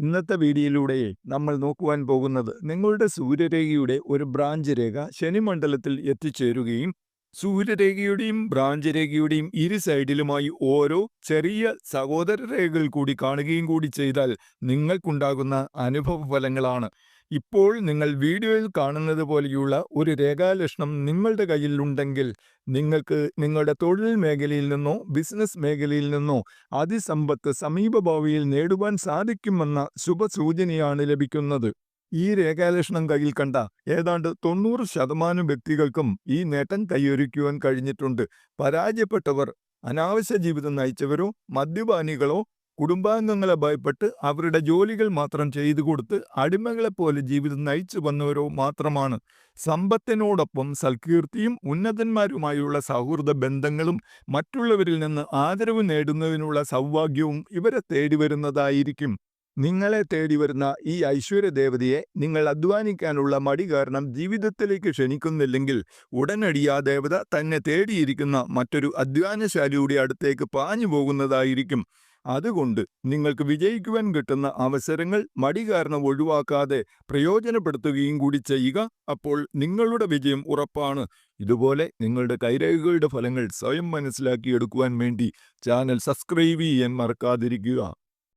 ഇന്നത്തെ വീഡിയോയിലൂടെ നമ്മൾ നോക്കുവാൻ പോകുന്നത് നിങ്ങളുടെ സൂര്യരേഖയുടെ ഒരു ബ്രാഞ്ച് രേഖ ശനിമണ്ഡലത്തിൽ എത്തിച്ചേരുകയും സൂര്യരേഖയുടെയും ബ്രാഞ്ച് രേഖയുടെയും ഇരു സൈഡിലുമായി ഓരോ ചെറിയ സഹോദര രേഖകൾ കൂടി കാണുകയും കൂടി ചെയ്താൽ നിങ്ങൾക്കുണ്ടാകുന്ന അനുഭവ ഫലങ്ങളാണ് ഇപ്പോൾ നിങ്ങൾ വീഡിയോയിൽ കാണുന്നത് പോലെയുള്ള ഒരു രേഖാലക്ഷണം നിങ്ങളുടെ കയ്യിൽ ഉണ്ടെങ്കിൽ നിങ്ങൾക്ക് നിങ്ങളുടെ തൊഴിൽ മേഖലയിൽ നിന്നോ ബിസിനസ് മേഖലയിൽ നിന്നോ അതിസമ്പത്ത് സമീപഭാവിയിൽ നേടുവാൻ സാധിക്കുമെന്ന ശുഭസൂചനയാണ് ലഭിക്കുന്നത്. ഈ രേഖാലക്ഷണം കയ്യിൽ കണ്ട ഏതാണ്ട് തൊണ്ണൂറ് ശതമാനം വ്യക്തികൾക്കും ഈ നേട്ടം കൈയൊരുക്കുവാൻ കഴിഞ്ഞിട്ടുണ്ട്. പരാജയപ്പെട്ടവർ അനാവശ്യ ജീവിതം നയിച്ചവരോ മദ്യപാനികളോ കുടുംബാംഗങ്ങളെ ഭയപ്പെട്ട് അവരുടെ ജോലികൾ മാത്രം ചെയ്തു കൊടുത്ത് അടിമകളെപ്പോലെ ജീവിതം നയിച്ചു വന്നവരോ മാത്രമാണ്. സമ്പത്തിനോടൊപ്പം സൽകീർത്തിയും ഉന്നതന്മാരുമായുള്ള സൗഹൃദ ബന്ധങ്ങളും മറ്റുള്ളവരിൽ നിന്ന് ആദരവ് നേടുന്നതിനുള്ള സൗഭാഗ്യവും ഇവരെ തേടി വരുന്നതായിരിക്കും. നിങ്ങളെ തേടി വരുന്ന ഈ ഐശ്വര്യ ദേവതയെ നിങ്ങൾ അധ്വാനിക്കാനുള്ള മടി കാരണം ജീവിതത്തിലേക്ക് ക്ഷണിക്കുന്നില്ലെങ്കിൽ ഉടനടി ആ ദേവത തന്നെ തേടിയിരിക്കുന്ന മറ്റൊരു അധ്വാനശാലിയുടെ അടുത്തേക്ക് പാഞ്ഞു പോകുന്നതായിരിക്കും അതുകൊണ്ട് നിങ്ങൾക്ക് വിജയിക്കുവാൻ കിട്ടുന്ന അവസരങ്ങൾ മടി കാരണം ഒഴിവാക്കാതെ പ്രയോജനപ്പെടുത്തുകയും കൂടി ചെയ്യുക. അപ്പോൾ നിങ്ങളുടെ വിജയം ഉറപ്പാണ്. ഇതുപോലെ നിങ്ങളുടെ കൈരേഖകളുടെ ഫലങ്ങൾ സ്വയം മനസ്സിലാക്കിയെടുക്കുവാൻ വേണ്ടി ചാനൽ സബ്സ്ക്രൈബ് ചെയ്യാൻ മറക്കാതിരിക്കുക.